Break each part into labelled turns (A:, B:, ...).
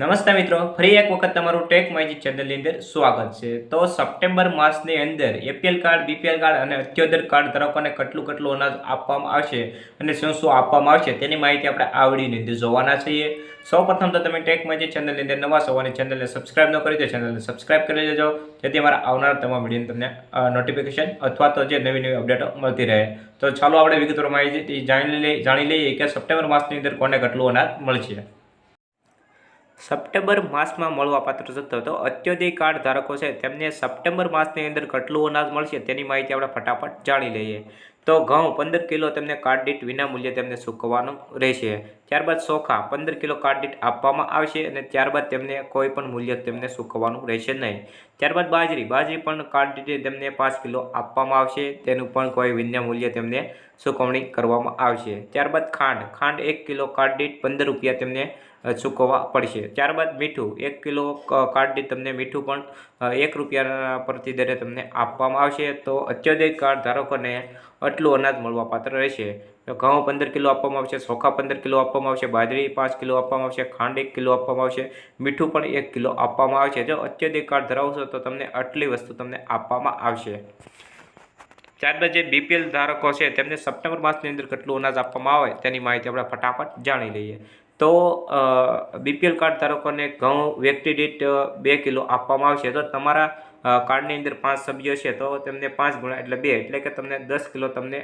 A: નમસ્તે મિત્રો, ફરી એક વખત તમારું ટેક માહિતી ચેનલની અંદર સ્વાગત છે. તો સપ્ટેમ્બર માસની અંદર એપીએલ કાર્ડ બીપીએલ કાર્ડ અને અત્યોદર કાર્ડ ધરાવકોને કેટલું કેટલું અનાજ આપવામાં આવશે અને શું શું આપવામાં આવશે તેની માહિતી આપણે આ વિડીયોની અંદર જોવાના છીએ. સૌપ્રથમ તો તમે ટેક માહિતી ચેનલની અંદર નવા છો અને ચેનલને સબસ્ક્રાઈબ ન કરી તો ચેનલને સબસ્ક્રાઇબ કરી લેજો. જેથી અમારા આવનારા તમામ વિડીયોની તમને નોટિફિકેશન અથવા તો જે નવી નવી અપડેટો મળતી રહે. તો ચાલો આપણે વિગતવાર માહિતી જાણી લઈએ જાણી લઈએ કે સપ્ટેમ્બર માસની અંદર કોને કેટલું અનાજ મળશે. સપ્ટેમ્બર માસમાં મળવાપાત્ર જથ્થો તો અત્યોદય કાર્ડ ધારકો છે, તેમને સપ્ટેમ્બર માસની અંદર કેટલું અનાજ મળશે તેની માહિતી આપણે ફટાફટ જાણી લઈએ. તો ઘઉં પંદર કિલો તેમને કાર્ડ દીઠ વિના મૂલ્યે તેમને ચૂકવવાનું રહેશે. ત્યારબાદ ચોખા પંદર કિલો કાર્ડ આપવામાં આવશે અને ત્યારબાદ તેમને કોઈ પણ મૂલ્ય તેમને સૂકવવાનું રહેશે નહીં. ત્યારબાદ બાજરી બાજરી પણ કાર્ડ તેમને પાંચ કિલો આપવામાં આવશે. તેનું પણ કોઈ વિન્ય મૂલ્ય તેમને ચૂકવણી કરવામાં આવશે. ત્યારબાદ ખાંડ ખાંડ એક કિલો કાર્ડ પંદર રૂપિયા તેમને ચૂકવવા પડશે. ત્યારબાદ મીઠું, એક કિલો ક- તમને મીઠું પણ એક રૂપિયાના પ્રતિ દરે તમને આપવામાં આવશે. તો અત્યોદય કાર્ડ ધારકોને આટલું અનાજ મળવાપાત્ર રહેશે. ઘઉં પંદર કિલો આપવામાં આવશે ચોખા પંદર કિલો આપવામાં આવશે, બાજરી પાંચ કિલો આપવામાં આવશે, ખાંડ એક કિલો આપવામાં આવશે, મીઠું પણ એક કિલો આપવામાં આવશે. જો અત્યધિક કાર્ડ ધરાવશો તો તમને આટલી વસ્તુ તમને આપવામાં આવશે. ત્યારબાદ જે બીપીએલ ધારકો છે, તેમને સપ્ટેમ્બર માસની અંદર કેટલું અનાજ આપવામાં આવે તેની માહિતી આપણે ફટાફટ જાણી લઈએ. તો બીપીએલ કાર્ડ ધારકોને ઘઉં વ્યક્તિ દીઠ બે કિલો આપવામાં આવશે. તો તમારા કાર્ડની અંદર પાંચ સભ્યો છે, તો તેમને પાંચ ગુણા એટલે બે, એટલે કે તમને દસ કિલો તમને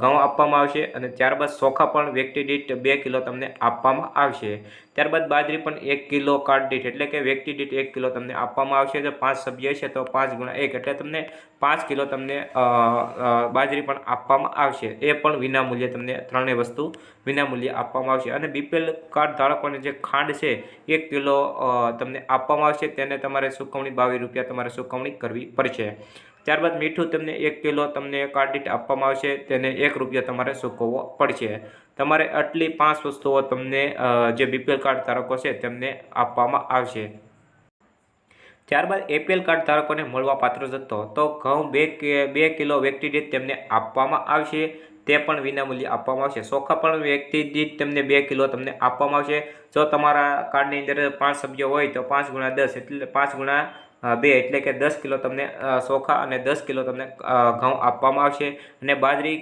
A: ઘઉં આપવામાં આવશે અને ત્યારબાદ ચોખા પણ વ્યક્તિ દીઠ બે કિલો તમને આપવામાં આવશે. ત્યારબાદ બાજરી પણ એક કિલો કાર્ડ દીઠ, એટલે કે વ્યક્તિ દીઠ એક કિલો તમને આપવામાં આવશે. તો પાંચ સભ્ય છે, તો પાંચ ગુણા એક, એટલે તમને પાંચ કિલો તમને બાજરી પણ આપવામાં આવશે. એ પણ વિનામૂલ્યે તમને ત્રણેય વસ્તુ વિનામૂલ્યે આપવામાં આવશે. અને બીપીએલ કાર્ડ ધારકોને જે ખાંડ છે, એક કિલો તમને આપવામાં આવશે. તેને તમારે સુકવણી બાવીસ રૂપિયા તમારે ચૂકવણી કરવી પડશે. ત્યારબાદ મીઠું તમને એક કિલો તમને કાર્ડ આપવામાં આવશે, તેને એક રૂપિયા તમારે ચૂકવવો પડશે. તમારે આટલી પાંચ વસ્તુઓ તમને જે બીપીએલ કાર્ડ ધારકો છે તેમને આપવામાં આવશે. ત્યારબાદ એપીએલ કાર્ડ ધારકોને મળવા પાત્ર જથ્થો. તો ઘઉં બે બે કિલો વ્યક્તિ દીઠ તેમને આપવામાં આવશે. તે પણ વિનામૂલ્યે આપવામાં આવશે. ચોખા પણ વ્યક્તિ દીઠ તમને બે કિલો તમને આપવામાં આવશે. જો તમારા કાર્ડની અંદર પાંચ સભ્યો હોય તો પાંચ ગુણા દસ એટલે પાંચ ગુણા બે એટલે કે દસ કિલો તમને ચોખા અને દસ કિલો તમને ઘઉં આપવામાં આવશે અને બાજરી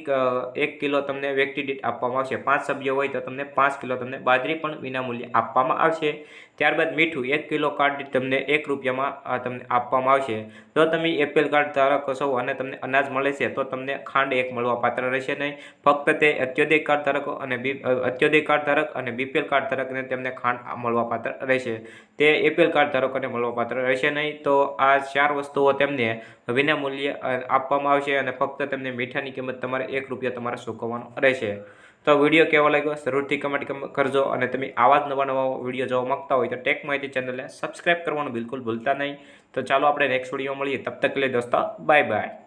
A: એક કિલો તમને વ્યક્તિ દીઠ આપવામાં આવશે. પાંચ સભ્યો હોય તો તમને પાંચ કિલો તમને બાજરી પણ વિનામૂલ્યે આપવામાં આવશે. ત્યારબાદ મીઠું, એક કિલો કાર્ડ તમને એક રૂપિયામાં તમને આપવામાં આવશે. જો તમે એપીએલ કાર્ડ ધારકો છો અને તમને અનાજ મળે છે, તો તમને ખાંડ એક મળવા પાત્ર રહેશે નહીં. ફક્ત તે અત્યોદય કાર્ડ ધારકો અને અત્યોદય કાર્ડ ધારક અને બીપીએલ કાર્ડ ધારકને તેમને ખાંડ મળવા પાત્ર રહેશે. તે એપીએલ કાર્ડ ધારકોને મળવા પાત્ર રહેશે નહીં. તો આ ચાર વસ્તુઓ તેમને વિનામૂલ્યે આપવામાં આવશે અને ફક્ત તેમને મીઠાની કિંમત તમારે એક રૂપિયા તમારે ચૂકવવાનો રહેશે. તો વીડિયો કેવો લાગ્યો? જરૂરથી કમેન્ટ કમ- કરજો અને તમે આવા જ નવા નવા વીડિયો જોવા માગતા હોય તો ટેક માહિતી ચેનલને સબસ્ક્રાઈબ કરવાનું બિલકુલ ભૂલતા નહીં. તો ચાલો આપણે નેક્સ્ટ વીડિયો મળીએ. તબ તક લે દોસ્તો બાય બાય